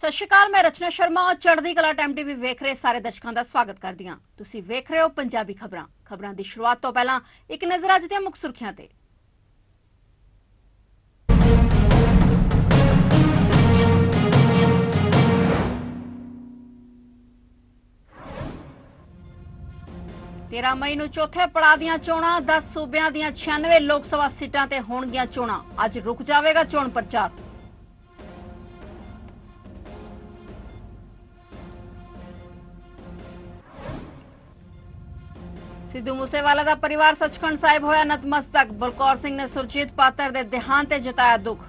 ਸਤਿ ਸ਼੍ਰੀ ਅਕਾਲ, ਮੈਂ ਰਚਨਾ ਸ਼ਰਮਾ ਚੜ੍ਹਦੀ ਕਲਾ ਟਾਈਮ ਟੀਵੀ ਵੇਖ ਰਹੇ ਸਾਰੇ ਦਰਸ਼ਕਾਂ ਦਾ ਸਵਾਗਤ ਕਰਦੀ ਹਾਂ। ਤੁਸੀਂ ਵੇਖ ਰਹੇ ਹੋ ਪੰਜਾਬੀ ਖਬਰਾਂ। ਖਬਰਾਂ ਦੀ ਸ਼ੁਰੂਆਤ ਤੋਂ ਪਹਿਲਾਂ ਇੱਕ ਨਜ਼ਰ ਅੱਜ ਦੀਆਂ ਮੁੱਖ ਸੁਰਖੀਆਂ ਤੇ। ਤੇਰਾਂ ਮਈ ਨੂੰ ਚੌਥੇ ਪੜਾਅ ਦੀਆਂ ਚੋਣਾਂ 10 ਸੂਬਿਆਂ ਦੀਆਂ 96 ਲੋਕ ਸਭਾ ਸੀਟਾਂ ਤੇ ਹੋਣਗੀਆਂ ਚੋਣਾਂ। ਅੱਜ ਰੁਕ ਜਾਵੇਗਾ ਚੋਣ ਪ੍ਰਚਾਰ। ਸਿੱਧੂ ਮੂਸੇਵਾਲਾ ਦਾ ਪਰਿਵਾਰ ਸੱਚਖੰਡ ਸਾਹਿਬ ਹੋਇਆ ਨਤਮਸਤਕ। ਬਲਕੌਰ ਸਿੰਘ ਨੇ ਸੁਰਜੀਤ ਪਾਤਰ ਦੇ ਦੇਹਾਂਤ ਤੇ ਜਤਾਇਆ ਦੁੱਖ।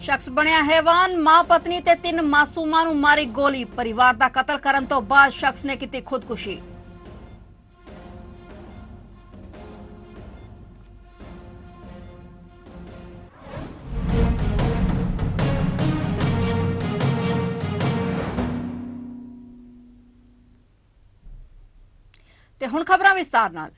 ਸ਼ਖਸ ਬਣਿਆ ਹੈਵਾਨ, ਮਾਂ ਪਤਨੀ ਤੇ ਤਿੰਨ ਮਾਸੂਮਾਂ ਨੂੰ ਮਾਰੀ ਗੋਲੀ। ਪਰਿਵਾਰ ਦਾ ਕਤਲ ਕਰਨ ਤੋਂ ਬਾਅਦ ਸ਼ਖਸ ਨੇ ਕੀਤੀ ਖੁਦਕੁਸ਼ੀ। ਤੇ ਹੁਣ ਖਬਰਾਂ ਵਿਸਤਾਰ ਨਾਲ।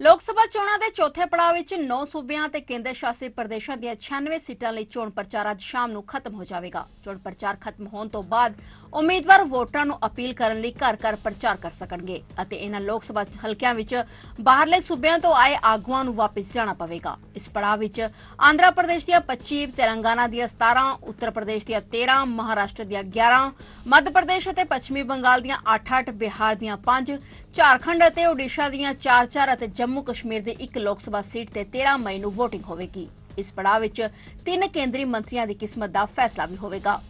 ਲੋਕ ਸਭਾ ਚੋਣਾਂ ਦੇ ਚੌਥੇ ਪੜਾਅ ਵਿੱਚ 9 ਸੂਬਿਆਂ ਤੇ ਕੇਂਦਰ ਸ਼ਾਸਿਤ ਪ੍ਰਦੇਸ਼ਾਂ ਦੀਆਂ 96 ਸੀਟਾਂ ਲਈ ਚੋਣ ਪ੍ਰਚਾਰ ਅੱਜ ਸ਼ਾਮ ਨੂੰ ਖਤਮ ਹੋ ਜਾਵੇਗਾ। ਚੋਣ ਪ੍ਰਚਾਰ ਖਤਮ ਹੋਣ ਤੋਂ ਬਾਅਦ ਉਮੀਦਵਾਰ ਵੋਟਰਾਂ ਨੂੰ ਅਪੀਲ ਕਰਨ ਲਈ ਘਰ-ਘਰ ਪ੍ਰਚਾਰ ਕਰ ਸਕਣਗੇ ਅਤੇ ਇਹਨਾਂ ਲੋਕ ਸਭਾ ਹਲਕਿਆਂ ਵਿੱਚ ਬਾਹਰਲੇ ਸੂਬਿਆਂ ਤੋਂ ਆਏ ਆਗੂਆਂ ਨੂੰ ਵਾਪਸ ਜਾਣਾ ਪਵੇਗਾ। ਇਸ ਪੜਾਅ ਵਿੱਚ ਆਂਧਰਾ ਪ੍ਰਦੇਸ਼ ਦੀਆਂ 25 ਤੇਲੰਗਾਨਾ ਦੀਆਂ 17 ਉੱਤਰ ਪ੍ਰਦੇਸ਼ ਦੀਆਂ 13 ਮਹਾਰਾਸ਼ਟਰ ਦੀਆਂ 11 ਮੱਧ ਪ੍ਰਦੇਸ਼ ਅਤੇ ਪੱਛਮੀ ਬੰਗਾਲ ਦੀਆਂ 8-8 ਬਿਹਾਰ ਦੀਆਂ 5 ਝਾਰਖੰਡ ਅਤੇ ਓਡੀਸ਼ਾ ਦੀਆਂ 4-4 ਅਤੇ ਜੰਮੂ ਕਸ਼ਮੀਰ ਦੀ ਇੱਕ ਲੋਕ ਸਭਾ ਸੀਟ ਤੇ 13 ਮਈ ਨੂੰ VOTING ਹੋਵੇਗੀ। ਇਸ ਪੜਾਅ ਵਿੱਚ ਤਿੰਨ ਕੇਂਦਰੀ ਮੰਤਰੀਆਂ ਦੀ ਕਿਸਮਤ ਦਾ ਫੈਸਲਾ ਵੀ ਹੋਵੇਗਾ।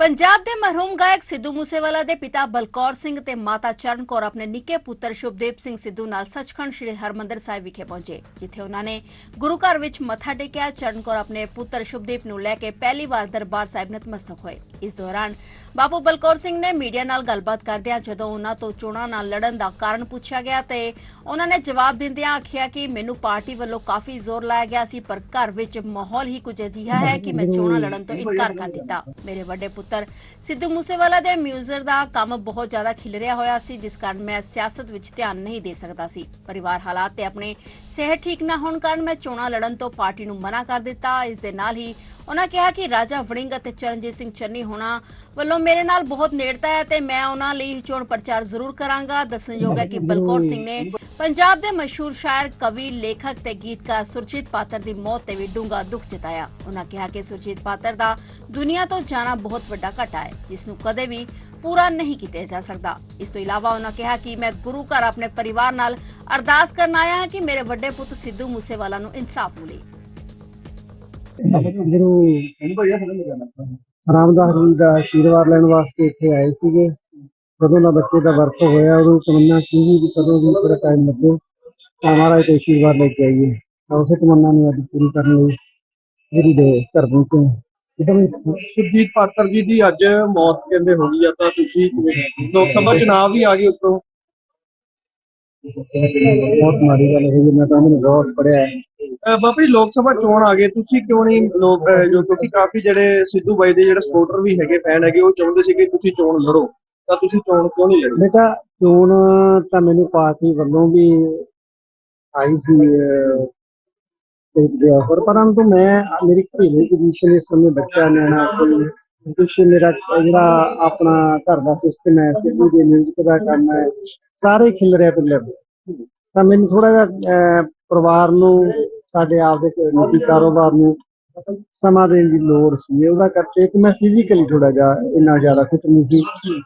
ਪੰਜਾਬ ਦੇ ਮਰਹੂਮ ਗਾਇਕ ਸਿੱਧੂ ਮੂਸੇਵਾਲਾ ਦੇ ਪਿਤਾ ਬਲਕੌਰ ਸਿੰਘ ਤੇ ਮਾਤਾ ਚਰਨ ਕੌਰ ਆਪਣੇ ਨਿੱਕੇ ਪੁੱਤਰ ਸ਼ੁਭਦੀਪ ਸਿੰਘ ਸਿੱਧੂ ਨਾਲ ਸੱਚਖੰਡ ਸ੍ਰੀ ਹਰਮੰਦਰ ਸਾਹਿਬ ਵਿਖੇ ਪਹੁੰਚੇ, ਜਿੱਥੇ ਉਹਨਾਂ ਨੇ ਗੁਰੂ ਘਰ ਵਿੱਚ ਮੱਥਾ ਟੇਕਿਆ। ਚਰਨ ਕੌਰ ਆਪਣੇ ਪੁੱਤਰ ਸ਼ੁਭਦੀਪ ਨੂੰ ਲੈ ਕੇ ਪਹਿਲੀ ਵਾਰ ਦਰਬਾਰ ਸਾਹਿਬ ਨਤਮਸਤਕ ਹੋਏ। ਇਸ ਦੌਰਾਨ ਬਾਪੂ ਬਲਕੌਰ ਸਿੰਘ ਨੇ ਮੀਡੀਆ ਨਾਲ ਗੱਲਬਾਤ ਕਰਦਿਆਂ ਜਦੋਂ ਉਹਨਾਂ ਤੋਂ ਚੋਣਾਂ ਨਾਲ ਲੜਨ ਦਾ ਕਾਰਨ ਪੁੱਛਿਆ ਗਿਆ ਤੇ ਉਹਨਾਂ ਨੇ ਜਵਾਬ ਦਿੰਦਿਆਂ ਆਖਿਆ ਕਿ ਮੈਨੂੰ ਪਾਰਟੀ ਵੱਲੋਂ ਕਾਫੀ ਜ਼ੋਰ ਲਾਇਆ ਗਿਆ ਸੀ, ਪਰ ਘਰ ਵਿੱਚ ਮਾਹੌਲ ਹੀ ਕੁਝ ਅਜਿਹਾ ਹੈ ਕਿ ਮੈਂ ਚੋਣਾਂ ਲੜਨ ਤੋਂ ਇਨਕਾਰ ਕਰ ਦਿੱਤਾ। ਮੇਰੇ ਵੱਡੇ ਪੁੱਤਰ ਸਿੱਧੂ ਮੂਸੇਵਾਲਾ ਦੇ ਮਿਊਜ਼ਰ ਦਾ ਕੰਮ ਬਹੁਤ ਜ਼ਿਆਦਾ ਖਿਲਰਿਆ ਹੋਇਆ ਸੀ, ਜਿਸ ਕਾਰਨ ਮੈਂ ਸਿਆਸਤ ਵਿੱਚ ਧਿਆਨ ਨਹੀਂ ਦੇ ਸਕਦਾ ਸੀ। ਪਰਿਵਾਰ ਹਾਲਾਤ ਤੇ ਆਪਣੇ ਸਿਹਤ ਠੀਕ ਨਾ ਹੋਣ ਕਾਰਨ ਮੈਂ ਚੋਣਾਂ ਲੜਨ ਤੋਂ ਪਾਰਟੀ ਨੂੰ ਮਨਾ ਕਰ ਦਿੱਤਾ। ਇਸ ਦੇ ਨਾਲ ਹੀ ਉਹਨਾਂ ਕਿਹਾ ਕਿ ਰਾਜਾ ਵੜਿੰਗ ਅਤੇ ਚਰਨਜੀਤ ਸਿੰਘ ਚੰਨੀ ਹੋਣਾ ਵੱਲੋਂ ਮੇਰੇ ਨਾਲ ਬਹੁਤ ਨੇੜਤਾ ਹੈ ਤੇ ਮੈਂ ਉਹਨਾਂ ਲਈ ਚੋਣ ਪ੍ਰਚਾਰ ਜ਼ਰੂਰ ਕਰਾਂਗਾ। ਦੱਸਣਯੋਗ ਹੈ ਕਿ ਬਲਕੌਰ ਸਿੰਘ ਨੇ ਪੰਜਾਬ ਦੇ ਮਸ਼ਹੂਰ ਸ਼ਾਇਰ ਕਵੀ ਲੇਖਕ ਤੇ ਗੀਤਕਾਰ ਸੁਰਜੀਤ ਪਾਤਰ ਦੀ ਮੌਤ ਤੇ ਵੀ ਡੂੰਘਾ ਦੁੱਖ ਜਤਾਇਆ। ਉਹਨਾਂ ਕਿਹਾ ਕਿ ਸੁਰਜੀਤ ਪਾਤਰ ਦਾ ਦੁਨੀਆ ਤੋਂ ਜਾਣਾ ਬਹੁਤ ਵੱਡਾ ਘਟਾ ਹੈ ਜਿਸ ਨੂੰ ਕਦੇ ਵੀ ਪੂਰਾ ਨਹੀਂ ਕੀਤਾ ਜਾ ਸਕਦਾ। ਇਸ ਤੋਂ ਇਲਾਵਾ ਉਹਨਾਂ ਕਿਹਾ ਕਿ ਮੈਂ ਗੁਰੂ ਘਰ ਆਪਣੇ ਪਰਿਵਾਰ ਨਾਲ ਅਰਦਾਸ ਕਰਨ ਆਇਆ ਹਾਂ ਕਿ ਮੇਰੇ ਵੱਡੇ ਪੁੱਤ ਸਿੱਧੂ ਮੂਸੇਵਾਲਾ ਨੂੰ ਇਨਸਾਫ ਮਿਲੇ। ਗੁਰੂ ਰਾਮਦਾਸ ਜੀ ਦਾ ਆਸ਼ੀਰਵਾਦ ਲੈਣ ਵਾਸਤੇ ਇੱਥੇ ਆਏ ਸੀਗੇ ਕਦੋਂ ਦਾ ਬੱਚੇ ਦਾ ਵਰਤ ਹੋਇਆ ਉਦੋਂ ਤਮੰਨਾ ਸੀਗੀ ਵੀ ਕਦੋਂ ਵੀ ਥੋੜਾ ਟਾਈਮ ਲੱਗੇ ਤਾਂ ਮਹਾਰਾਜ ਤੋਂ ਆਸ਼ੀਰਵਾਦ ਲੈ ਕੇ ਆਈਏ ਤਾਂ ਉਸੇ ਤਮੰਨਾ ਨੂੰ ਅੱਜ ਪੂਰੀ ਕਰਨ ਲਈ ਗੁਰੂ ਦੇ ਘਰ ਪਹੁੰਚੇ। ਇੱਕਦਮ ਸੁਰਜੀਤ ਪਾਤਰ ਜੀ ਦੀ ਅੱਜ ਮੌਤ ਕਹਿੰਦੇ ਹੋ ਗਈ ਆ ਤਾਂ ਤੁਸੀਂ ਲੋਕ ਸਭਾ ਚੁਣਾਵ ਵੀ ਆ ਗਏ ਉੱਤੋਂ ਬਹੁਤ ਮਾੜੀ ਗੱਲ ਹੋਈ ਹੈ। ਮੈਂ ਤਾਂ ਮੈਨੂੰ ਬਹੁਤ ਪੜਿਆ ਅਹ ਜੀ ਲੋਕ ਸਭਾ ਚੋਣ ਆ ਗਏ। ਤੁਸੀਂ ਕਿਉਂ ਨਹੀਂ ਲੋਕ ਜੋ ਕਿਉਂਕਿ ਕਾਫੀ ਜਿਹੜੇ ਸਿੱਧੂ ਬਾਈ ਦੇ ਜਿਹੜੇ ਸਪੋਰਟਰ ਵੀ ਹੈਗੇ ਫੈਨ ਹੈਗੇ ਉਹ ਚਾਹੁੰਦੇ ਸੀ ਕਿ ਤੁਸੀਂ ਚੋਣ ਲੜੋ। ਤਾਂ ਤੁਸੀਂ ਚੋਣ ਕਿਉਂ ਨਹੀਂ ਲੜੀ? ਬੇਟਾ ਚੋਣ ਤਾਂ ਮੈਨੂੰ ਪਾਰਟੀ ਵੱਲੋਂ ਵੀ ਆਈ ਸੀ ਅਹ, ਤੇ ਪਰੰਤੂ ਮੈਂ ਮੇਰੀ ਘਰੇਲੂ ਪੋਜੀਸ਼ਨ ਇਸ ਸਮੇਂ ਬੱਚਾ ਨਿਆਣਾ ਸੀ। ਕੁਛ ਮੇਰਾ ਜਿਹੜਾ ਆਪਣਾ ਘਰ ਦਾ ਸਿਸਟਮ ਹੈ ਸਿੱਧੂ ਦੇ ਮਿਊਜ਼ਿਕ ਦਾ ਕੰਮ ਹੈ ਸਾਰੇ ਖਿਲ ਰਿਹਾ ਪਿੱਲਰ ਤਾਂ ਮੈਨੂੰ ਥੋੜਾ ਜਿਹਾ ਪਰਿਵਾਰ ਨੂੰ ਸਾਡੇ ਆਪ ਦੇ ਨਿੱਜੀ ਕਾਰੋਬਾਰ ਨੂੰ ਸਮਾਂ ਦੇਣ ਦੀ ਲੋੜ ਸੀ। ਉਹਦਾ ਕਰਕੇ ਕਿ ਮੈਂ ਫਿਜ਼ੀਕਲੀ ਥੋੜਾ ਜਿਹਾ ਇੰਨਾ ਜ਼ਿਆਦਾ ਫਿਟ ਨਹੀਂ ਸੀ।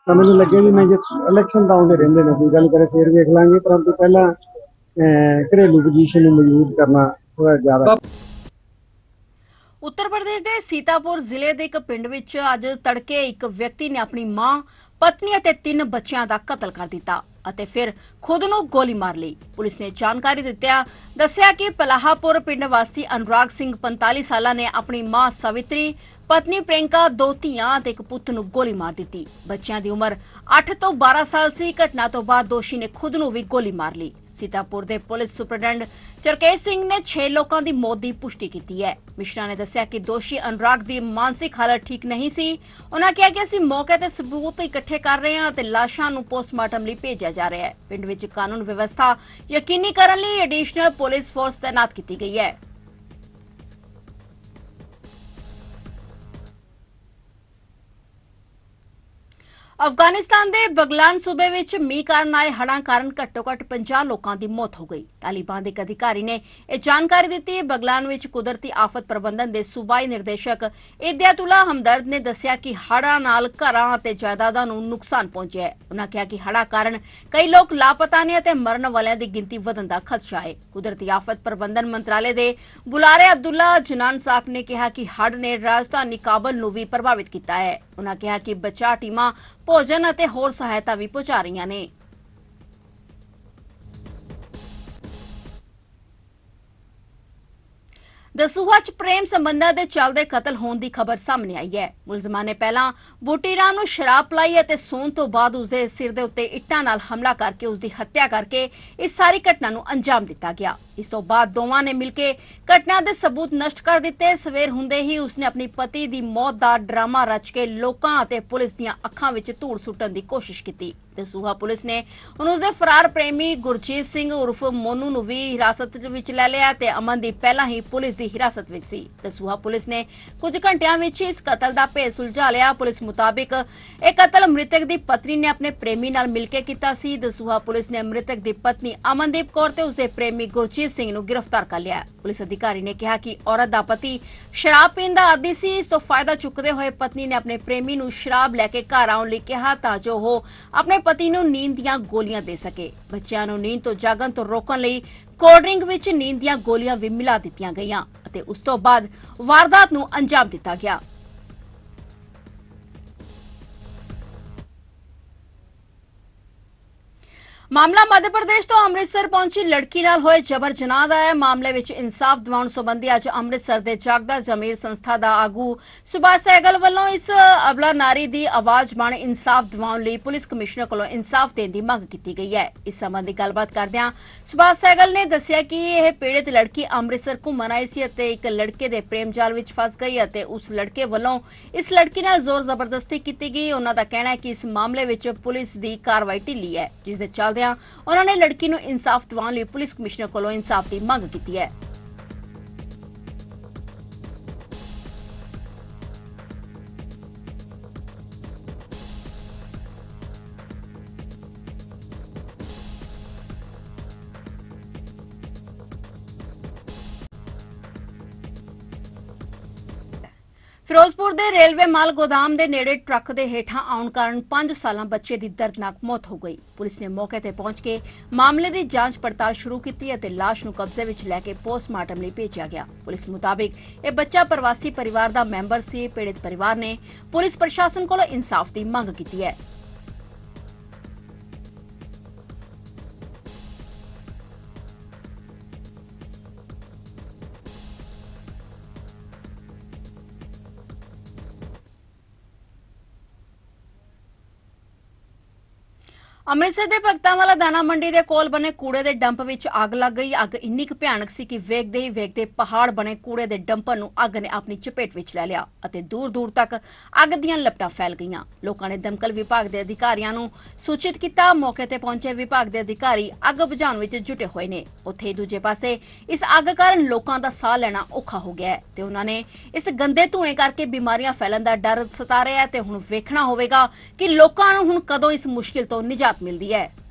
ਤਾਂ ਮੈਨੂੰ ਲੱਗਿਆ ਵੀ ਮੈਂ ਜੇ ਇਲੈਕਸ਼ਨ ਤਾਂ ਆਉਂਦੇ ਰਹਿੰਦੇ ਨੇ, ਕੋਈ ਗੱਲ ਕਰੇ ਫੇਰ ਵੇਖ ਲਾਂਗੇ। ਪਰੰਤੂ ਪਹਿਲਾਂ ਘਰੇਲੂ ਪੋਜੀਸ਼ਨ ਨੂੰ ਮਜ਼ਬੂਤ ਕਰਨਾ ਥੋੜਾ ਜ਼ਿਆਦਾ। ਉੱਤਰ ਪ੍ਰਦੇਸ਼ ਦੇ ਸੀਤਾਪੁਰ ਜ਼ਿਲ੍ਹੇ ਦੇ ਇੱਕ ਪਿੰਡ ਵਿੱਚ ਅੱਜ ਤੜਕੇ ਇੱਕ ਵਿਅਕਤੀ ਨੇ ਆਪਣੀ ਮਾਂ, ਪਤਨੀ ਅਤੇ ਤਿੰਨ ਬੱਚਿਆਂ ਦਾ ਕਤਲ ਕਰ ਦਿੱਤਾ ਅਤੇ ਫਿਰ ਖੁਦ ਨੂੰ ਗੋਲੀ ਮਾਰ ਲਈ। ਪੁਲਿਸ ਨੇ ਜਾਣਕਾਰੀ ਦਿੱਤਿਆਂ ਦੱਸਿਆ ਕਿ ਪਲਾਹਾਪੁਰ ਪਿੰਡ ਵਾਸੀ ਅਨੁਰਾਗ ਸਿੰਘ 45 ਸਾਲਾਂ ਨੇ ਆਪਣੀ ਮਾਂ ਸਵਿਤਰੀ, ਪਤਨੀ ਪ੍ਰਿੰਕਾ ਦੋ ਧੀਆਂ ਤੇ ਇੱਕ ਪੁੱਤ ਨੂੰ ਗੋਲੀ ਮਾਰ ਦਿੱਤੀ। ਬੱਚਿਆਂ ਦੀ ਉਮਰ 8 ਤੋਂ 12 ਸਾਲ ਸੀ। ਘਟਨਾ ਤੋਂ ਬਾਅਦ ਦੋਸ਼ੀ ਨੇ ਖੁਦ ਨੂੰ ਵੀ ਗੋਲੀ ਮਾਰ ਲਈ। ਸੀਤਾਪੁਰ ਦੇ ਪੁਲਿਸ ਸੁਪਰਡੈਂਟ ਚਰਕੇਸ਼ ਸਿੰਘ ਨੇ 6 ਲੋਕਾਂ ਦੀ ਮੌਤ ਦੀ ਪੁਸ਼ਟੀ ਕੀਤੀ ਹੈ। ਮਿਸ਼ਰਾ ਨੇ ਦੱਸਿਆ ਕਿ ਦੋਸ਼ੀ ਅਨੁਰਾਗ ਦੀ ਮਾਨਸਿਕ ਹਾਲਤ ਠੀਕ ਨਹੀਂ ਸੀ। ਉਹਨਾਂ ਕਿਹਾ ਕਿ ਅਸੀਂ ਮੌਕੇ ਤੇ ਸਬੂਤ ਇਕੱਠੇ ਕਰ ਰਹੇ ਹਾਂ ਤੇ ਲਾਸ਼ਾਂ ਨੂੰ ਪੋਸਟਮਾਰਟਮ ਲਈ ਭੇਜਿਆ ਜਾ ਰਿਹਾ ਹੈ। ਪਿੰਡ ਵਿੱਚ ਕਾਨੂੰਨ ਵਿਵਸਥਾ ਯਕੀਨੀ ਕਰਨ ਲਈ ਐਡੀਸ਼ਨਲ ਪੁਲਿਸ ਫੋਰਸ ਤਾਇਨਾਤ ਕੀਤੀ ਗਈ ਹੈ। ਅਫਗਾਨਿਸਤਾਨ ਦੇ ਬਗਲਾਨ ਸੂਬੇ ਵਿੱਚ ਮੀਂਹ ਕਾਰਨ ਆਏ ਹੜ੍ਹਾਂ ਕਾਰਨ ਘੱਟੋ-ਘੱਟ 50 ਲੋਕਾਂ ਦੀ ਮੌਤ ਹੋ ਗਈ। ਤਾਲਿਬਾਨ ਦੇ ਇੱਕ ਅਧਿਕਾਰੀ ਨੇ ਇਹ ਜਾਣਕਾਰੀ ਦਿੱਤੀ। ਬਗਲਾਨ ਵਿੱਚ ਕੁਦਰਤੀ ਆਫਤ ਪ੍ਰਬੰਧਨ ਦੇ ਸੂਬਾਈ ਨਿਰਦੇਸ਼ਕ ਇਦਿਆਤੁੱਲਾ ਹਮਦਰਦ ਨੇ ਦੱਸਿਆ ਕਿ ਹੜ੍ਹਾਂ ਨਾਲ ਘਰਾਂ ਅਤੇ ਜਾਇਦਾਦਾਂ ਨੂੰ ਨੁਕਸਾਨ ਪਹੁੰਚਿਆ ਹੈ। ਉਨ੍ਹਾਂ ਕਿਹਾ ਕਿ ਹੜ੍ਹਾਂ ਕਾਰਨ ਕਈ ਲੋਕ ਲਾਪਤਾ ਨੇ ਅਤੇ ਮਰਨ ਵਾਲਿਆਂ ਦੀ ਗਿਣਤੀ ਵਧਣ ਦਾ ਖਦਸ਼ਾ ਹੈ। ਕੁਦਰਤੀ ਆਫਤ ਪ੍ਰਬੰਧਨ ਮੰਤਰਾਲੇ ਦੇ ਬੁਲਾਰੇ ਅਬਦੁੱਲਾ ਜਨਾਨ ਸਾਕ ਨੇ ਕਿਹਾ ਕਿ ਹੜ੍ਹ ਨੇ ਰਾਜਧਾਨੀ ਕਾਬਲ ਨੂੰ ਵੀ ਪ੍ਰਭਾਵਿਤ ਕੀਤਾ ਹੈ। ਉਨ੍ਹਾਂ ਕਿਹਾ ਕਿ ਬਚਾਅ ਟੀਮਾਂ ਭੋਜਨ ਅਤੇ ਹੋਰ ਸਹਾਇਤਾ ਵੀ ਪਹੁੰਚਾ ਰਹੀਆਂ ਨੇ। ਦਸੂਹਾ ਚ ਪ੍ਰੇਮ ਸੰਬੰਧਾਂ ਦੇ ਚੱਲਦੇ ਕਤਲ ਹੋਣ ਦੀ ਖਬਰ ਸਾਹਮਣੇ ਆਈ ਹੈ। ਮੁਲਜ਼ਮਾਂ ਨੇ ਪਹਿਲਾਂ ਬੂਟੀ ਨੂੰ ਸ਼ਰਾਬ ਪਲਾਈ ਅਤੇ ਸੌਣ ਤੋਂ ਬਾਅਦ ਉਸਦੇ ਸਿਰ ਦੇ ਉੱਤੇ ਇੱਟਾਂ ਨਾਲ ਹਮਲਾ ਕਰਕੇ ਉਸਦੀ ਹੱਤਿਆ ਕਰਕੇ ਇਸ ਸਾਰੀ ਘਟਨਾ ਨੂੰ ਅੰਜਾਮ ਦਿੱਤਾ ਗਿਆ। ਇਸ ਤੋਂ ਬਾਅਦ ਦੋਵਾਂ ਨੇ ਮਿਲ ਕੇ ਘਟਨਾ ਦੇ ਸਬੂਤ ਨਸ਼ਟ ਕਰ ਦਿੱਤੇ। ਸਵੇਰ ਹੁੰਦੇ ਹੀ ਉਸਨੇ ਆਪਣੀ ਪਤੀ ਦੀ ਮੌਤ ਦਾ ਡਰਾਮਾ ਰਚ ਕੇ ਲੋਕਾਂ ਅਤੇ ਪੁਲਿਸ ਦੀਆਂ ਅੱਖਾਂ ਵਿੱਚ ਧੂੜ ਸੁੱਟਣ ਦੀ ਕੋਸ਼ਿਸ਼ ਕੀਤੀ। ਦਸੂਹਾ ਪੁਲਿਸ ਨੇ ਹੁਣ ਉਸਦੇ ਫਰਾਰ ਪ੍ਰੇਮੀ ਗੁਰਜੀਤ ਸਿੰਘ ਉਰਫ ਮੋਨੂ ਨੂੰ ਵੀ ਹਿਰਾਸਤ ਵਿੱਚ ਲੈ ਲਿਆ ਤੇ ਅਮਨਦੀਪ ਪਹਿਲਾਂ ਹੀ ਪੁਲਿਸ ਦੀ ਹਿਰਾਸਤ ਵਿੱਚ ਸੀ। ਦਸੂਹਾ ਪੁਲਿਸ ਨੇ ਕੁਝ ਘੰਟਿਆਂ ਵਿੱਚ ਇਸ ਕਤਲ ਦਾ ਭੇਦ ਸੁਲਝਾ ਲਿਆ। ਪੁਲਿਸ ਮੁਤਾਬਿਕ ਇਹ ਕਤਲ ਮ੍ਰਿਤਕ ਦੀ ਪਤਨੀ ਨੇ ਆਪਣੇ ਪ੍ਰੇਮੀ ਨਾਲ ਮਿਲ ਕੇ ਕੀਤਾ ਸੀ। ਦਸੂਹਾ ਪੁਲਿਸ ਨੇ ਮ੍ਰਿਤਕ ਦੀ ਪਤਨੀ ਅਮਨਦੀਪ ਕੌਰ ਤੇ ਉਸਦੇ ਪ੍ਰੇਮੀ ਗੁਰਜੀਤ ਸਿੰਘ ਨੂੰ ਗ੍ਰਿਫਤਾਰ ਕਰ ਲਿਆ ਪੁਲਿਸ ਅਧਿਕਾਰੀ ਨੇ ਕਿਹਾ ਕਿ ਔਰਤ ਦਾ ਪਤੀ ਸ਼ਰਾਬ ਪੀਣ ਦਾ ਆਦੀ ਸੀ। ਇਸ ਤੋਂ ਫਾਇਦਾ ਚੁੱਕਦੇ ਹੋਏ ਪਤਨੀ ਨੇ ਆਪਣੇ ਪ੍ਰੇਮੀ ਨੂੰ ਸ਼ਰਾਬ ਲੈ ਕੇ ਘਰ ਆਉਣ ਲਈ ਕਿਹਾ ਤਾਂ ਜੋ ਉਹ ਆਪਣੇ ਪਤੀ ਨੂੰ ਨੀਂਦ ਦੀਆਂ ਗੋਲੀਆਂ ਦੇ ਸਕੇ। ਬੱਚਿਆਂ ਨੂੰ ਨੀਂਦ ਤੋਂ ਜਾਗਣ ਤੋਂ ਰੋਕਣ ਲਈ ਕੋਲਡ ਡਰਿੰਕ ਵਿੱਚ ਨੀਂਦ ਦੀਆਂ ਗੋਲੀਆਂ ਵੀ ਮਿਲਾ ਦਿੱਤੀਆਂ ਗਈਆਂ ਅਤੇ ਉਸ ਤੋਂ ਬਾਅਦ ਵਾਰਦਾਤ ਨੂੰ ਅੰਜਾਮ ਦਿੱਤਾ ਗਿਆ। ਮਾਮਲਾ ਮੱਧ ਪ੍ਰਦੇਸ਼ ਤੋਂ ਅੰਮ੍ਰਿਤਸਰ ਪਹੁੰਚੀ ਲੜਕੀ ਨਾਲ ਹੋਏ ਜਬਰ ਜਨਾਹ ਦਾ ਹੈ। ਮਾਮਲੇ ਵਿੱਚ ਇਨਸਾਫ ਦਿਵਾਉਣ ਸੰਬੰਧੀ ਅੱਜ ਅੰਮ੍ਰਿਤਸਰ ਦੇ ਜਾਗਦਾ ਜ਼ਮੀਰ ਸੰਸਥਾ ਦਾ ਆਗੂ ਸੁਭਾਸ਼ ਸਹਿਗਲ ਵੱਲੋਂ ਇਸ ਅਬਲਾ ਨਾਰੀ ਦੀ ਆਵਾਜ਼ ਬਣ ਇਨਸਾਫ ਦਿਵਾਉਣ ਲਈ ਪੁਲਿਸ ਕਮਿਸ਼ਨਰ ਕੋਲੋਂ ਇਨਸਾਫ ਦੇਣ ਦੀ ਮੰਗ ਕੀਤੀ ਗਈ ਹੈ। ਇਸ ਸੰਬੰਧੀ ਗੱਲਬਾਤ ਕਰਦਿਆਂ ਸੁਭਾਸ਼ ਸਹਿਗਲ ਨੇ ਦੱਸਿਆ ਕਿ ਇਹ ਪੀੜਤ ਲੜਕੀ ਅੰਮ੍ਰਿਤਸਰ ਘੁੰਮਣ ਆਈ ਸੀ ਅਤੇ ਇੱਕ ਲੜਕੇ ਦੇ ਪ੍ਰੇਮ ਜਾਲ ਵਿੱਚ ਫਸ ਗਈ ਅਤੇ ਉਸ ਲੜਕੇ ਵੱਲੋਂ ਇਸ ਲੜਕੀ ਨਾਲ ਜ਼ੋਰ ਜ਼ਬਰਦਸਤੀ ਕੀਤੀ ਗਈ। ਉਹਨਾਂ ਦਾ ਕਹਿਣਾ ਹੈ ਕਿ ਇਸ ਮਾਮਲੇ ਵਿੱਚ ਪੁਲਿਸ ਦੀ ਕਾਰਵਾਈ ਢਿੱਲੀ ਹੈ, ਜਿਸ ਦੇ ਚੱਲਦਿਆਂ ਉਹਨਾਂ ਨੇ ਲੜਕੀ ਨੂੰ ਇਨਸਾਫ ਦਿਵਾਉਣ ਲਈ ਪੁਲਿਸ ਕਮਿਸ਼ਨਰ ਕੋਲੋਂ ਇਨਸਾਫ ਦੀ ਮੰਗ ਕੀਤੀ ਹੈ। ਫਿਰੋਜ਼ਪੁਰ ਦੇ ਰੇਲਵੇ ਮਾਲ ਗੋਦਾਮ ਦੇ ਨੇੜੇ ਟਰੱਕ ਦੇ ਹੇਠਾਂ ਆਉਣ ਕਾਰਨ 5 ਸਾਲਾਂ ਬੱਚੇ ਦੀ ਦਰਦਨਾਕ ਮੌਤ ਹੋ ਗਈ। ਪੁਲਿਸ ਨੇ ਮੌਕੇ ਤੇ ਪਹੁੰਚ ਕੇ ਮਾਮਲੇ ਦੀ ਜਾਂਚ ਪੜਤਾਲ ਸ਼ੁਰੂ ਕੀਤੀ ਅਤੇ ਲਾਸ਼ ਨੂੰ ਕਬਜ਼ੇ ਵਿੱਚ ਲੈ ਕੇ ਪੋਸਟਮਾਰਟਮ ਲਈ ਭੇਜਿਆ ਗਿਆ। ਪੁਲਿਸ ਮੁਤਾਬਿਕ ਇਹ ਬੱਚਾ ਪ੍ਰਵਾਸੀ ਪਰਿਵਾਰ ਦਾ ਮੈਂਬਰ ਸੀ। ਪੀੜਤ ਪਰਿਵਾਰ ਨੇ ਪੁਲਿਸ ਪ੍ਰਸ਼ਾਸਨ ਕੋਲੋਂ ਇਨਸਾਫ ਦੀ ਮੰਗ ਕੀਤੀ ਹੈ। ਅੰਮ੍ਰਿਤਸਰ ਦੇ ਭਗਤਾਂ ਵਾਲਾ ਦਾਣਾ ਮੰਡੀ ਦੇ ਕੋਲ ਬਣੇ ਕੂੜੇ ਦੇ ਡੰਪ ਵਿੱਚ ਅੱਗ ਲੱਗ ਗਈ। ਅੱਗ ਇੰਨੀ ਕੁ ਭਿਆਨਕ ਸੀ ਕਿ ਵੇਖਦੇ ਹੀ ਵੇਖਦੇ ਪਹਾੜ ਬਣੇ ਕੂੜੇ ਦੇ ਡੰਪਰ ਨੂੰ ਅੱਗ ਨੇ ਆਪਣੀ ਚਪੇਟ ਵਿੱਚ ਲੈ ਲਿਆ ਅਤੇ ਦੂਰ ਦੂਰ ਤੱਕ ਅੱਗ ਦੀਆਂ ਲਪਟਾਂ ਫੈਲ ਗਈਆਂ। ਲੋਕਾਂ ਨੇ ਦਮਕਲ ਵਿਭਾਗ ਦੇ ਅਧਿਕਾਰੀਆਂ ਨੂੰ ਸੂਚਿਤ ਕੀਤਾ। ਮੌਕੇ ਤੇ ਪਹੁੰਚੇ ਵਿਭਾਗ ਦੇ ਅਧਿਕਾਰੀ ਅੱਗ ਬੁਝਾਉਣ ਵਿੱਚ ਜੁਟੇ ਹੋਏ ਨੇ। ਉੱਥੇ ਦੂਜੇ ਪਾਸੇ ਇਸ ਅੱਗ ਕਾਰਨ ਲੋਕਾਂ ਦਾ ਸਾਹ ਲੈਣਾ ਔਖਾ ਹੋ ਗਿਆ ਹੈ ਤੇ ਉਹਨਾਂ ਨੇ ਇਸ ਗੰਦੇ ਧੂਏ ਕਰਕੇ ਬਿਮਾਰੀਆਂ ਫੈਲਣ ਦਾ ਡਰ ਸਤਾ ਰਿਹਾ ਹੈ ਤੇ ਹੁਣ ਵੇਖਣਾ ਹੋਵੇਗਾ ਕਿ ਲੋਕਾਂ ਨੂੰ ਹੁਣ ਕਦੋਂ ਇਸ ਮੁਸ਼ਕਿਲ ਤੋਂ ਨਿਜਾਤ ਮਿਲਦੀ ਹੈ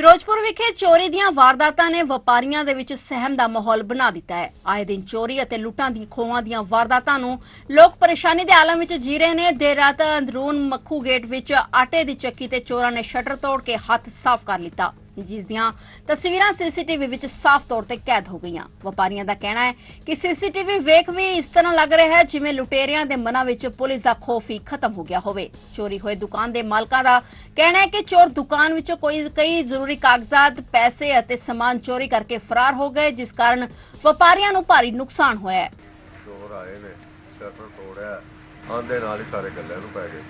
ਫਿਰੋਜ਼ਪੁਰ ਵਿਖੇ ਚੋਰੀ ਦੀਆਂ ਵਾਰਦਾਤਾਂ ਨੇ ਵਪਾਰੀਆਂ ਦੇ ਵਿੱਚ ਸਹਿਮ ਦਾ ਮਾਹੌਲ ਬਣਾ ਦਿੱਤਾ ਹੈ। ਆਏ ਦਿਨ ਚੋਰੀ ਅਤੇ ਲੁੱਟਾਂ ਦੀ ਖੋਹਾਂ ਦੀਆਂ ਵਾਰਦਾਤਾਂ ਨੂੰ ਲੋਕ ਪਰੇਸ਼ਾਨੀ ਦੇ ਆਲਮ ਵਿੱਚ ਜੀ ਰਹੇ ਨੇ। ਦੇਰ ਰਾਤ ਅੰਦਰੂਨ ਮੱਖੂ ਗੇਟ ਵਿੱਚ ਆਟੇ ਦੀ ਚੱਕੀ ਤੇ ਚੋਰਾਂ ਨੇ ਸ਼ਟਰ ਤੋੜ ਕੇ ਹੱਥ ਸਾਫ਼ ਕਰ ਲਿੱਤਾ। ਜਿਸ ਦੀਆਂ ਤਸਵੀਰਾਂ ਸੀਸੀਟੀਵੀ ਵਿੱਚ ਸਾਫ਼ ਤੌਰ ਤੇ ਕੈਦ ਹੋ ਗਈਆਂ। ਵਪਾਰੀਆਂ ਦਾ ਕਹਿਣਾ ਹੈ ਕਿ ਸੀਸੀਟੀਵੀ ਵੇਖ ਵੀ ਇਸ ਤਰ੍ਹਾਂ ਲੱਗ ਰਿਹਾ ਹੈ ਜਿਵੇਂ ਲੁਟੇਰਿਆਂ ਦੇ ਮਨਾਂ ਵਿੱਚ ਪੁਲਿਸ ਦਾ ਖੌਫ ਹੀ ਖਤਮ ਹੋ ਗਿਆ ਹੋਵੇ। ਚੋਰੀ ਹੋਏ ਦੁਕਾਨ ਦੇ ਮਾਲਕਾਂ ਦਾ ਕਹਿਣਾ ਹੈ ਕਿ ਚੋਰ ਦੁਕਾਨ ਵਿੱਚੋਂ ਕੋਈ ਕਈ ਜ਼ਰੂਰੀ ਕਾਗਜ਼ਾਤ, ਪੈਸੇ ਅਤੇ ਸਮਾਨ ਚੋਰੀ ਕਰਕੇ ਫਰਾਰ ਹੋ ਗਏ, ਜਿਸ ਕਾਰਨ ਵਪਾਰੀਆਂ ਨੂੰ ਭਾਰੀ ਨੁਕਸਾਨ ਹੋਇਆ ਹੈ। ਚੋਰ ਆਏ ਨੇ, ਸ਼ਟਰ ਤੋੜਿਆ, ਆਂਦੇ ਨਾਲ ਹੀ ਸਾਰੇ ਗੱਲੇ ਨੂੰ ਪੈ ਗਏ।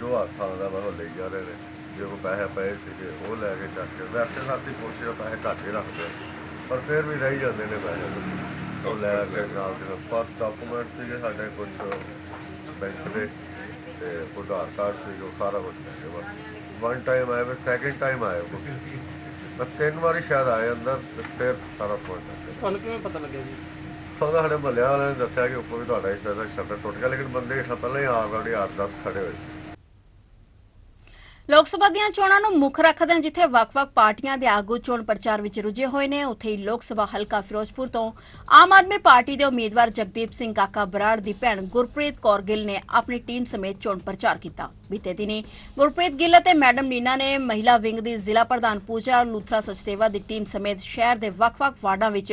ਜੋ ਹੱਥ ਆਉਂਦਾ ਵਾ ਲਈ ਜਾ ਰਹੇ ਨੇ। ਜੇ ਕੋ ਪੈਸੇ ਪਏ ਸੀਗੇ ਉਹ ਲੈ ਕੇ ਚੱਕ ਕੇ ਵੈਸੇ ਸਾਥੀ ਪੁੱਛੇ ਪੈਸੇ ਘੱਟ ਹੀ ਰੱਖਦੇ ਪਰ ਫਿਰ ਵੀ ਰਹੀ ਜਾਂਦੇ ਨੇ ਪੈਸੇ। ਉਹ ਲੈ ਕੇ ਨਾਲ ਦੇ ਪਰ ਡਾਕੂਮੈਂਟ ਸੀਗੇ ਸਾਡੇ ਕੁਝ ਬੈਂਕ ਦੇ ਤੇ ਆਧਾਰ ਕਾਰਡ ਸੀ ਉਹ ਸਾਰਾ ਕੁਝ ਬਸ। ਵਨ ਟਾਈਮ ਆਏ ਫਿਰ ਸੈਕਿੰਡ ਟਾਈਮ ਆਏ ਉਹ। ਮੈਂ ਤਿੰਨ ਵਾਰੀ ਸ਼ਾਇਦ ਆਏ ਅੰਦਰ ਤੇ ਫਿਰ ਸਾਰਾ ਕੁਝ ਤੁਹਾਨੂੰ ਕਿਵੇਂ ਪਤਾ ਲੱਗਿਆ ਜੀ? ਸੌਦਾ ਸਾਡੇ ਮਹੱਲੇ ਵਾਲਿਆਂ ਨੇ ਦੱਸਿਆ ਕਿ ਉੱਪਰ ਵੀ ਤੁਹਾਡਾ ਇਸ ਤਰ੍ਹਾਂ ਦਾ ਸ਼ਟਰ ਟੁੱਟ ਗਿਆ ਲੇਕਿਨ ਬੰਦੇ ਹੇਠਾਂ ਪਹਿਲਾਂ ਹੀ ਆਲਰੇਡੀ 8-10 ਖੜੇ ਹੋਏ ਸੀ। ਲੋਕ ਸਭਾ ਦੀਆਂ ਚੋਣਾਂ ਨੂੰ ਮੁੱਖ ਰੱਖਦਿਆਂ ਜਿੱਥੇ ਵੱਖ-ਵੱਖ ਪਾਰਟੀਆਂ ਦੇ ਆਗੂ ਚੋਣ ਪ੍ਰਚਾਰ ਵਿੱਚ ਰੁੱਝੇ ਹੋਏ ਨੇ, ਉੱਥੇ ਹੀ ਲੋਕ ਸਭਾ ਹਲਕਾ ਫਿਰੋਜ਼ਪੁਰ ਤੋਂ ਆਮ ਆਦਮੀ ਪਾਰਟੀ ਦੇ ਉਮੀਦਵਾਰ ਜਗਦੀਪ ਸਿੰਘ ਕਾਕਾ ਬਰਾੜ ਦੀ ਭੈਣ ਗੁਰਪ੍ਰੀਤ ਕੌਰ ਗਿੱਲ ਨੇ ਆਪਣੀ ਟੀਮ ਸਮੇਤ ਚੋਣ ਪ੍ਰਚਾਰ ਕੀਤਾ। ਬੀਤੇ ਦਿਨੀ ਗੁਰਪ੍ਰੀਤ ਗਿੱਲ ਅਤੇ ਮੈਡਮ ਨੀਨਾ ਨੇ ਮਹਿਲਾ ਵਿੰਗ ਦੀ ਜ਼ਿਲ੍ਹਾ ਪ੍ਰਧਾਨ ਪੂਜਾ ਲੂਥਰਾ ਸਚਦੇਵਾ ਦੀ ਟੀਮ ਸਮੇਤ ਸ਼ਹਿਰ ਦੇ ਵੱਖ-ਵੱਖ ਵਾਰਡਾਂ ਵਿੱਚ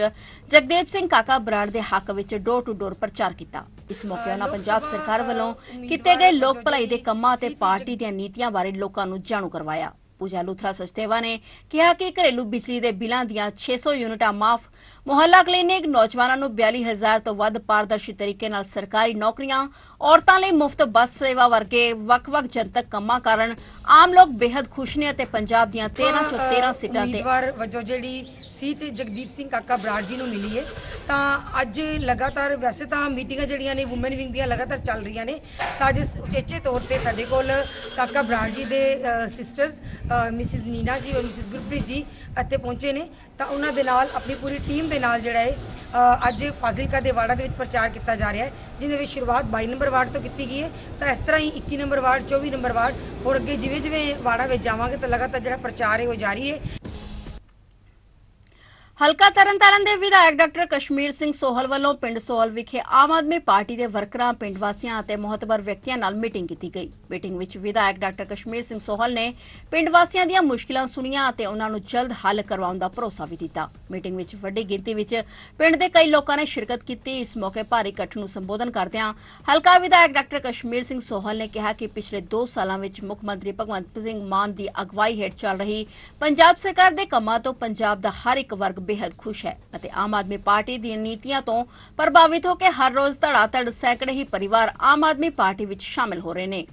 ਜਗਦੇਵ ਸਿੰਘ ਕਾਕਾ ਬਰਾੜ ਦੇ ਹੱਕ ਵਿੱਚ ਡੋਰ ਟੂ ਡੋਰ ਪ੍ਰਚਾਰ ਕੀਤਾ। ਇਸ ਮੌਕੇ ਉਹਨਾਂ ਪੰਜਾਬ ਸਰਕਾਰ ਵੱਲੋਂ ਕੀਤੇ ਗਏ ਲੋਕ ਭਲਾਈ ਦੇ ਕੰਮਾਂ ਅਤੇ ਪਾਰਟੀ ਦੀਆਂ ਨੀਤੀਆਂ ਬਾਰੇ ਲੋਕਾਂ ਨੂੰ ਜਾਣੂ ਕਰਵਾਇਆ। ਪੂਜਾ ਲੂਥਰਾ ਸਚਦੇਵਾ ਨੇ ਕਿਹਾ ਕਿ ਘਰੇਲੂ ਬਿਜਲੀ ਦੇ ਬਿੱਲਾਂ ਦੀਆਂ 600 ਯੂਨਿਟਾਂ ਮਾਫ ਮੁਹੱਲਾ ਕਲੀਨਿਕ ਨੌਜਵਾਨਾਂ ਨੂੰ 42000 ਤੋਂ ਵੱਧ ਪਾਰਦਰਸ਼ੀ ਤਰੀਕੇ ਨਾਲ ਸਰਕਾਰੀ ਨੌਕਰੀਆਂ ਔਰਤਾਂ ਲਈ ਮੁਫਤ ਬੱਸ ਸੇਵਾ ਵਰਗੇ ਵੱਖ-ਵੱਖ ਜਨਤਕ ਕੰਮਾਂ ਕਾਰਨ ਆਮ ਲੋਕ ਬੇहद ਖੁਸ਼ ਨੇ ਅਤੇ ਪੰਜਾਬ ਦੀਆਂ 13 ਚੋਂ 13 ਸੀਟਾਂ ਤੇ ਉਮੀਦਵਾਰ ਵਜੋਂ ਜਿਹੜੀ ਸੀਟ ਜਗਦੀਪ ਸਿੰਘ ਕਾਕਾ ਬਰਾੜ ਜੀ ਨੂੰ ਮਿਲੀ ਹੈ ਤਾਂ ਅੱਜ ਲਗਾਤਾਰ ਵੈਸੇ ਤਾਂ ਮੀਟਿੰਗਾਂ ਜਿਹੜੀਆਂ ਨੇ ਔਮਨ ਵਿੰਗ ਦੀਆਂ ਲਗਾਤਾਰ ਚੱਲ ਰਹੀਆਂ ਨੇ ਤਾਂ ਅੱਜ ਉਚੇਚੇ ਤੌਰ ਤੇ ਸਾਡੇ ਕੋਲ ਕਾਕਾ ਬਰਾੜ ਜੀ ਦੇ ਸਿਸਟਰਸ ਮਿਸਿਸ ਨੀਨਾ ਜੀ ਔਰ ਮਿਸਿਸ ਗੁਰਪ੍ਰੀਤ ਜੀ ਇੱਥੇ ਪਹੁੰਚੇ ਨੇ ਤਾਂ ਉਹਨਾਂ ਦੇ ਨਾਲ, ਆਪਣੀ ਪੂਰੀ ਟੀਮ ਦੇ ਨਾਲ ਜਿਹੜਾ ਹੈ ਅੱਜ ਫਾਜ਼ਿਲਕਾ ਦੇ ਵਾਰਡਾਂ ਦੇ ਵਿੱਚ ਪ੍ਰਚਾਰ ਕੀਤਾ ਜਾ ਰਿਹਾ ਹੈ, ਜਿਹਦੇ ਵਿੱਚ ਸ਼ੁਰੂਆਤ 22 ਨੰਬਰ ਵਾਰਡ ਤੋਂ ਕੀਤੀ ਗਈ ਹੈ। ਤਾਂ ਇਸ ਤਰ੍ਹਾਂ ਹੀ 21 ਨੰਬਰ ਵਾਰਡ 24 ਨੰਬਰ ਵਾਰਡ ਹੋਰ ਅੱਗੇ ਜਿਵੇਂ ਜਿਵੇਂ ਵਾਰਡਾਂ ਵਿੱਚ ਜਾਵਾਂਗੇ ਤਾਂ ਲਗਾਤਾਰ ਜਿਹੜਾ ਪ੍ਰਚਾਰ ਹੈ ਉਹ ਜਾਰੀ ਹੈ। ਹਲਕਾ ਤਰਨਤਾਰਨ ਦੇ ਵਿਧਾਇਕ ਡਾਕਟਰ ਕਸ਼ਮੀਰ ਸਿੰਘ ਸੋਹਲ ਵੱਲੋਂ ਪਿੰਡ ਸੋਹਲ ਵਿਖੇ ਆਮ ਆਦਮੀ ਪਾਰਟੀ ਦੇ ਵਰਕਰਾਂ, ਪਿੰਡ ਵਾਸੀਆਂ ਅਤੇ ਮਹੱਤਵਪੂਰਨ ਵਿਅਕਤੀਆਂ ਨਾਲ ਮੀਟਿੰਗ ਕੀਤੀ ਗਈ। ਮੀਟਿੰਗ ਵਿੱਚ ਵਿਧਾਇਕ ਡਾਕਟਰ ਕਸ਼ਮੀਰ ਸਿੰਘ ਸੋਹਲ ਨੇ ਪਿੰਡ ਵਾਸੀਆਂ ਦੀਆਂ ਮੁਸ਼ਕਿਲਾਂ ਸੁਣੀਆਂ ਅਤੇ ਉਹਨਾਂ ਨੂੰ ਜਲਦ ਹੱਲ ਕਰਵਾਉਣ ਦਾ ਭਰੋਸਾ ਵੀ ਦਿੱਤਾ। ਮੀਟਿੰਗ ਵਿੱਚ ਵੱਡੀ ਗਿਣਤੀ ਵਿੱਚ ਪਿੰਡ ਦੇ ਕਈ ਲੋਕਾਂ ਨੇ ਸ਼ਿਰਕਤ ਕੀਤੀ। ਇਸ ਮੌਕੇ ਭਾਰੀ ਇਕੱਠ ਨੂੰ ਸੰਬੋਧਨ ਕਰਦਿਆਂ ਹਲਕਾ ਵਿਧਾਇਕ ਡਾਕਟਰ ਕਸ਼ਮੀਰ ਸਿੰਘ ਸੋਹਲ ਨੇ ਕਿਹਾ ਕਿ ਪਿਛਲੇ 2 ਸਾਲਾਂ ਵਿੱਚ ਮੁੱਖ ਮੰਤਰੀ ਭਗਵੰਤ ਸਿੰਘ ਮਾਨ ਦੀ ਅਗਵਾਈ ਹੇਠ ਚੱਲ ਰਹੀ ਪੰਜਾਬ ਸਰਕਾਰ ਦੇ ਕੰਮਾਂ ਤੋਂ ਪੰਜਾਬ ਦਾ ਹਰ ਇੱਕ ਵਰਗ ਬੇहद ਖੁਸ਼ ਹੈ ਅਤੇ ਆਮ ਆਦਮੀ ਪਾਰਟੀ ਦੀਆਂ ਨੀਤੀਆਂ ਤੋਂ ਪ੍ਰਭਾਵਿਤ ਹੋ ਕੇ ਹਰ ਰੋਜ਼ ਧੜਾਧੜ ਸੈਂਕੜੇ ਹੀ ਪਰਿਵਾਰ ਆਮ ਆਦਮੀ ਪਾਰਟੀ ਵਿੱਚ ਸ਼ਾਮਿਲ ਹੋ ਰਹੇ ਨੇ।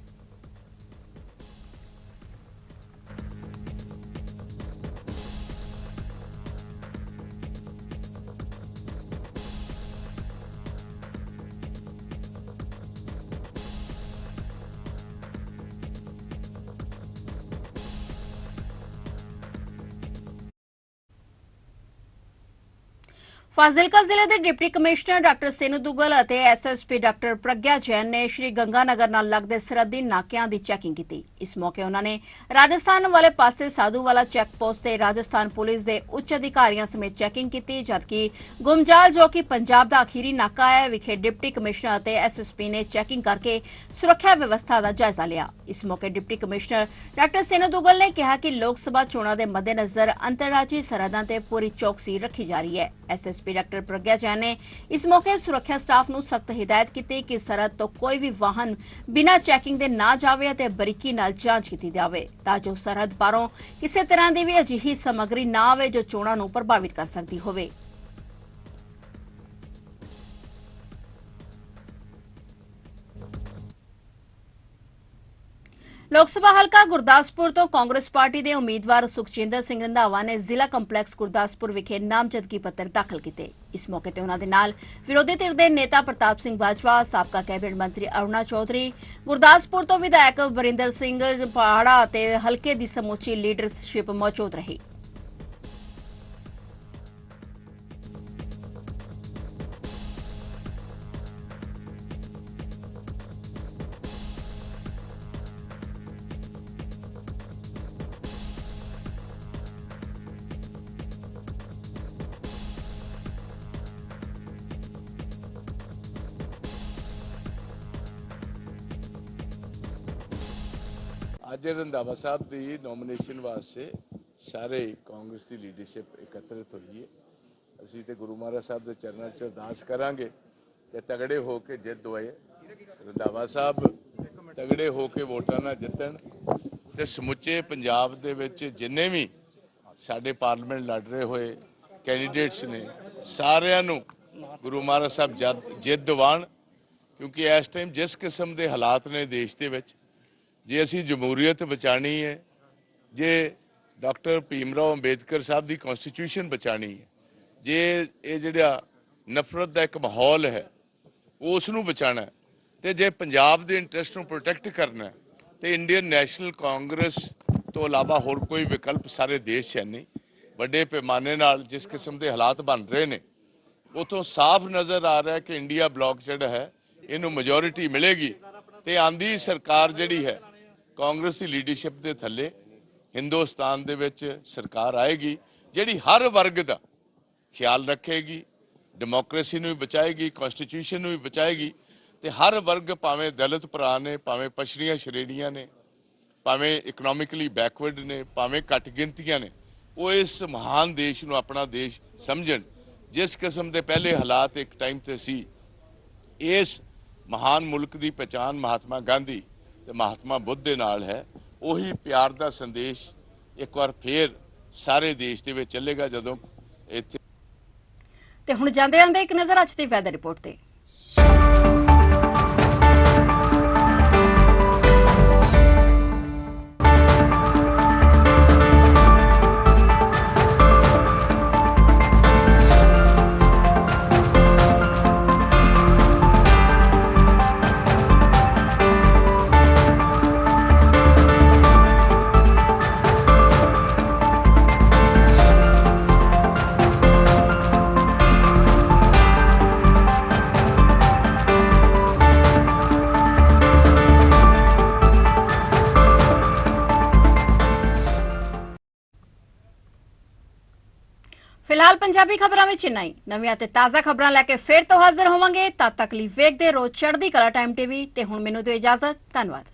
ਫਾਜ਼ਿਲਕਾ ਜ਼ਿਲ੍ਹੇ ਦੇ deputy commissioner doctor Senu Dugal ਅਤੇ ਐਸਐਸਪੀ ਡਾਕਟਰ ਪ੍ਰਗਿਆ ਜੈਨ ਨੇ ਸ਼੍ਰੀ ਗੰਗਾਨਗਰ ਨਾਲ ਲੱਗਦੇ ਸਰਹੱਦੀ ਨਾਕਿਆਂ ਦੀ ਚੈਕਿੰਗ ਕੀਤੀ। ਇਸ ਮੌਕੇ ਉਹਨਾਂ ਨੇ ਰਾਜਸਥਾਨ ਵਾਲੇ ਪਾਸੇ ਸਾਧੂਵਾਲਾ ਚੈੱਕ ਪੋਸਟ ਤੇ ਰਾਜਸਥਾਨ ਪੁਲਿਸ ਦੇ ਉੱਚ ਅਧਿਕਾਰੀਆਂ ਸਮੇਤ ਚੈਕਿੰਗ ਕੀਤੀ, ਜਦਕਿ ਗੁਮਜਾਲ ਜੋ ਕਿ ਪੰਜਾਬ ਦਾ ਅਖੀਰੀ ਨਾਕਾ ਹੈ, ਵਿਖੇ ਡਿਪਟੀ ਕਮਿਸ਼ਨਰ ਅਤੇ ਐਸਐਸਪੀ ਨੇ ਚੈਕਿੰਗ ਕਰਕੇ ਸੁਰੱਖਿਆ ਵਿਵਸਥਾ ਦਾ ਜਾਇਜ਼ਾ ਲਿਆ। ਇਸ ਮੌਕੇ deputy commissioner doctor Senu Dugal ਨੇ ਕਿਹਾ ਕਿ ਲੋਕ ਸਭਾ ਚੋਣਾਂ ਦੇ ਮੱਦੇਨਜ਼ਰ ਅੰਤਰਰਾਜੀ ਸਰਹੱਦਾਂ ਤੇ ਪੂਰੀ ਚੌਕਸੀ ਰੱਖੀ ਜਾ ਰਹੀ ਹੈ। ਐਸਐਸਪੀ ਡਾਕਟਰ ਪ੍ਰਗਿਆ ਜੈਨ ਨੇ ਇਸ ਮੌਕੇ ਸੁਰੱਖਿਆ ਸਟਾਫ ਨੂੰ ਸਖਤ ਹਦਾਇਤ ਕੀਤੀ ਕਿ ਸਰਹੱਦ ਤੋਂ ਕੋਈ ਵੀ ਵਾਹਨ ਬਿਨਾਂ ਚੈਕਿੰਗ ਦੇ ਨਾ ਜਾਵੇ ਅਤੇ ਬਰੀਕੀ ਨਾਲ ਜਾਂਚ ਕੀਤੀ ਜਾਵੇ ਤਾਂ ਜੋ ਸਰਹੱਦ ਪਾਰੋਂ ਕਿਸੇ ਤਰ੍ਹਾਂ ਦੀ ਵੀ ਅਜਿਹੀ ਸਮੱਗਰੀ ਨਾ ਆਵੇ ਜੋ ਚੋਣਾਂ ਨੂੰ ਪ੍ਰਭਾਵਿਤ ਕਰ ਸਕਦੀ ਹੋਵੇ। ਲੋਕ ਸਭਾ ਹਲਕਾ ਗੁਰਦਾਸਪੁਰ ਤੋਂ ਕਾਂਗਰਸ ਪਾਰਟੀ ਦੇ ਉਮੀਦਵਾਰ ਸੁਖਜਿੰਦਰ ਸਿੰਘ ਰੰਧਾਵਾ ਨੇ ਜ਼ਿਲ੍ਹਾ ਕੰਪਲੈਕਸ ਗੁਰਦਾਸਪੁਰ ਵਿਖੇ ਨਾਮਜ਼ਦਗੀ ਪੱਤਰ ਦਾਖਲ ਕੀਤੇ। ਇਸ ਮੌਕੇ ਤੇ ਉਹਨਾਂ ਦੇ ਨਾਲ ਵਿਰੋਧੀ ਧਿਰ ਦੇ ਨੇਤਾ ਪ੍ਰਤਾਪ ਸਿੰਘ ਬਾਜਵਾ, ਸਾਬਕਾ ਕੈਬਨਿਟ ਮੰਤਰੀ ਅਰੁਣਾ ਚੌਧਰੀ, ਗੁਰਦਾਸਪੁਰ ਤੋਂ ਵਿਧਾਇਕ ਵਰਿੰਦਰ ਸਿੰਘ ਪਹਾੜਾ ਅਤੇ ਹਲਕੇ ਦੀ ਸਮੁੱਚੀ ਲੀਡਰਸ਼ਿਪ ਮੌਜੂਦ ਰਹੀ। ਅੱਜ ਰੰਧਾਵਾ ਸਾਹਿਬ ਦੀ ਨੋਮੀਨੇਸ਼ਨ ਵਾਸਤੇ ਸਾਰੇ ਕਾਂਗਰਸ ਦੀ ਲੀਡਰਸ਼ਿਪ ਇਕੱਤਰਿਤ ਹੋਈ ਹੈ। ਅਸੀਂ ਤੇ ਗੁਰੂ ਮਹਾਰਾਜ ਸਾਹਿਬ ਦੇ ਚਰਨਾਂ 'ਚ ਅਰਦਾਸ ਕਰਾਂਗੇ ਕਿ ਤਗੜੇ ਹੋ ਕੇ ਜਿੱਤ ਹੋਏ। ਰੰਧਾਵਾ ਸਾਹਿਬ ਤਗੜੇ ਹੋ ਕੇ ਵੋਟਾਂ ਨਾਲ ਜਿੱਤਣ ਤੇ ਸਮੁੱਚੇ ਪੰਜਾਬ ਦੇ ਵਿੱਚ ਜਿੰਨੇ ਵੀ ਸਾਡੇ ਪਾਰਲੀਮੈਂਟ ਲੜ ਰਹੇ ਹੋਏ ਕੈਂਡੀਡੇਟਸ ਨੇ, ਸਾਰਿਆਂ ਨੂੰ ਗੁਰੂ ਮਹਾਰਾਜ ਸਾਹਿਬ ਜਦ- ਜਿੱਤ ਦਿਵਾਉਣ ਕਿਉਂਕਿ ਇਸ ਟਾਈਮ ਜਿਸ ਕਿਸਮ ਦੇ ਹਾਲਾਤ ਨੇ ਦੇਸ਼ ਦੇ ਵਿੱਚ ਜੇ ਅਸੀਂ ਜਮਹੂਰੀਅਤ ਬਚਾਣੀ ਹੈ ਜੇ ਡਾਕਟਰ ਭੀਮਰਾਓ ਅੰਬੇਦਕਰ ਸਾਹਿਬ ਦੀ ਕਨਸਟੀਟਿਊਸ਼ਨ ਬਚਾਣੀ ਹੈ ਜੇ ਇਹ ਜਿਹੜਾ ਨਫ਼ਰਤ ਦਾ ਇੱਕ ਮਾਹੌਲ ਹੈ ਉਸ ਨੂੰ ਬਚਾਣਾ ਹੈ, ਤੇ ਜੇ ਪੰਜਾਬ ਦੇ ਇੰਟਰਸਟ ਨੂੰ ਪ੍ਰੋਟੈਕਟ ਕਰਨਾ ਹੈ, ਤੇ ਇੰਡੀਅਨ ਨੈਸ਼ਨਲ ਕਾਂਗਰਸ ਤੋਂ ਇਲਾਵਾ ਹੋਰ ਕੋਈ ਵਿਕਲਪ ਸਾਰੇ ਦੇਸ਼ 'ਚ ਹੈ ਨਹੀਂ। ਵੱਡੇ ਪੈਮਾਨੇ ਨਾਲ ਜਿਸ ਕਿਸਮ ਦੇ ਹਾਲਾਤ ਬਣ ਰਹੇ ਨੇ ਉਥੋਂ ਸਾਫ਼ ਨਜ਼ਰ ਆ ਰਿਹਾ ਕਿ ਇੰਡੀਆ ਬਲੌਕ ਜਿਹੜਾ ਹੈ ਇਹਨੂੰ ਮੈਜੋਰਿਟੀ ਮਿਲੇਗੀ ਤੇ ਆਂਦੀ ਸਰਕਾਰ ਜਿਹੜੀ ਹੈ ਕਾਂਗਰਸ ਦੀ ਲੀਡਰਸ਼ਿਪ ਦੇ ਥੱਲੇ ਹਿੰਦੁਸਤਾਨ ਦੇ ਵਿੱਚ ਸਰਕਾਰ ਆਏਗੀ, ਜਿਹੜੀ ਹਰ ਵਰਗ ਦਾ ਖਿਆਲ ਰੱਖੇਗੀ ਡੈਮੋਕ੍ਰੇਸੀ ਨੂੰ ਵੀ ਬਚਾਏਗੀ ਕਨਸਟੀਟਿਊਸ਼ਨ ਨੂੰ ਵੀ ਬਚਾਏਗੀ, ਤੇ ਹਰ ਵਰਗ ਭਾਵੇਂ ਦਲਿਤ ਭਰਾ ਨੇ, ਭਾਵੇਂ ਪਛੜੀਆਂ ਸ਼੍ਰੇਣੀਆਂ ਨੇ, ਭਾਵੇਂ ਇਕਨੋਮਿਕਲੀ ਬੈਕਵਰਡ ਨੇ, ਭਾਵੇਂ ਘੱਟ ਗਿਣਤੀਆਂ ਨੇ, ਉਹ ਇਸ ਮਹਾਨ ਦੇਸ਼ ਨੂੰ ਆਪਣਾ ਦੇਸ਼ ਸਮਝਣ। ਜਿਸ ਕਿਸਮ ਦੇ ਪਹਿਲੇ ਹਾਲਾਤ ਇੱਕ ਟਾਈਮ ਤੇ ਸੀ, ਇਸ ਮਹਾਨ ਮੁਲਕ ਦੀ ਪਛਾਣ ਮਹਾਤਮਾ ਗਾਂਧੀ ਤੇ ਮਹਾਤਮਾ ਬੁੱਧ ਦੇ ਨਾਲ ਹੈ, ਉਹੀ ਪਿਆਰ ਦਾ ਸੰਦੇਸ਼ ਇੱਕ ਵਾਰ ਫੇਰ ਸਾਰੇ ਦੇਸ਼ ਦੇ ਵਿੱਚ ਚੱਲੇਗਾ ਜਦੋਂ ਇੱਥੇ ਤੇ ਹੁਣ ਜਾਂਦੇ ਜਾਂਦੇ ਇੱਕ ਨਜ਼ਰ ਅੱਜ ਦੀ ਵੈਦਰ ਰਿਪੋਰਟ ਤੇ। ਫਿਲਹਾਲ ਪੰਜਾਬੀ ਖਬਰਾਂ ਵਿੱਚ ਇੰਨਾ ਹੀ। ਨਵੀਆਂ ਤੇ ਤਾਜ਼ਾ ਖਬਰਾਂ ਲੈ ਕੇ ਫੇਰ ਤੋਂ ਹਾਜ਼ਰ ਹੋਵਾਂਗੇ, ਤਦ ਤੱਕ ਲਈ ਵੇਖਦੇ ਰਹੋ ਚੜ੍ਹਦੀ ਕਲਾ ਟਾਈਮ ਟੀਵੀ, ਤੇ ਹੁਣ ਮੈਨੂੰ ਦਿਓ ਇਜਾਜ਼ਤ, ਧੰਨਵਾਦ।